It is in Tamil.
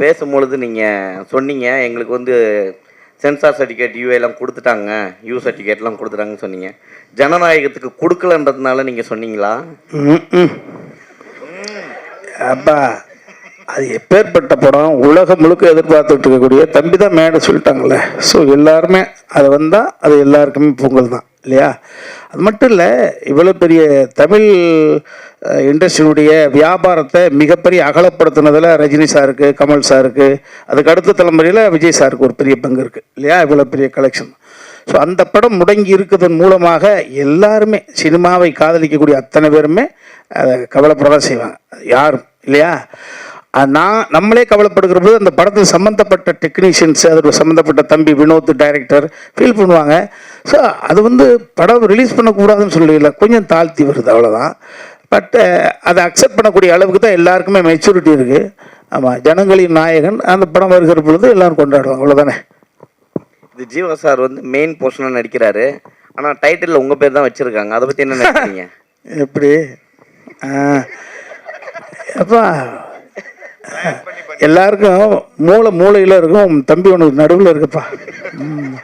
பேசும்பொழுது நீங்கள் சொன்னீங்க எங்களுக்கு வந்து சென்சார் சர்டிஃபிகேட் யூஏ எல்லாம் கொடுத்துட்டாங்க. யூ சர்டிஃபிகேட்லாம் கொடுத்துட்டாங்கன்னு சொன்னீங்க. ஜனநாயகத்துக்கு கொடுக்கலன்றதுனால நீங்கள் சொன்னீங்களா? அப்பா அது எப்பேற்பட்ட படம் உலகம் முழுக்க எதிர்பார்த்துட்டு இருக்கக்கூடிய தம்பி தான் மேடை சொல்லிட்டாங்களே ஸோ எல்லாருமே அது வந்தால் அது எல்லாருக்குமே பொங்கல் தான் இல்லையா? அது மட்டும் இல்லை இவ்வளோ பெரிய தமிழ் இண்டஸ்ட்ரியினுடைய வியாபாரத்தை மிகப்பெரிய அகலப்படுத்தினதில் ரஜினி சாருக்கு கமல் சாருக்கு அதுக்கு அடுத்த தலைமுறையில் விஜய் சாருக்கு ஒரு பெரிய பங்கு இருக்குது இல்லையா? இவ்வளோ பெரிய கலெக்ஷன் ஸோ அந்த படம் முடங்கி இருக்கிறதன் மூலமாக எல்லாருமே சினிமாவை காதலிக்கக்கூடிய அத்தனை பேருமே அதை கவலைப்படதான் செய்வாங்க. யாரும் இல்லையா? நான் நம்மளே கவலைப்படுகிற போது அந்த படத்துக்கு சம்மந்தப்பட்ட டெக்னீஷியன்ஸ் அதோட சம்மந்தப்பட்ட தம்பி வினோத் டைரக்டர் ஃபீல் பண்ணுவாங்க. ஸோ அது வந்து படம் ரிலீஸ் பண்ணக்கூடாதுன்னு சொல்லல கொஞ்சம் தாழ்த்தி வருது அவ்வளோதான் பட் அதை அக்செப்ட் பண்ணக்கூடிய அளவுக்கு தான் எல்லாருக்குமே மெச்சூரிட்டி இருக்குது ஆமாம் ஜனங்களின் நாயகன் அந்த படம் வருகிற பொழுது எல்லாரும் கொண்டாடுவாங்க. அவ்வளோதானே இது ஜீவா சார் வந்து மெயின் போர்ஷனாக நடிக்கிறாரு. ஆனால் டைட்டிலில் உங்கள் பேர் தான் வச்சுருக்காங்க. அதை பற்றி என்ன நினைக்கிறீங்க? எப்படி? அப்பா எல்லாருக்கும் மூளை மூளையில் இருக்கும் தம்பி உனக்கு நடுவில் இருக்குப்பா. ம்.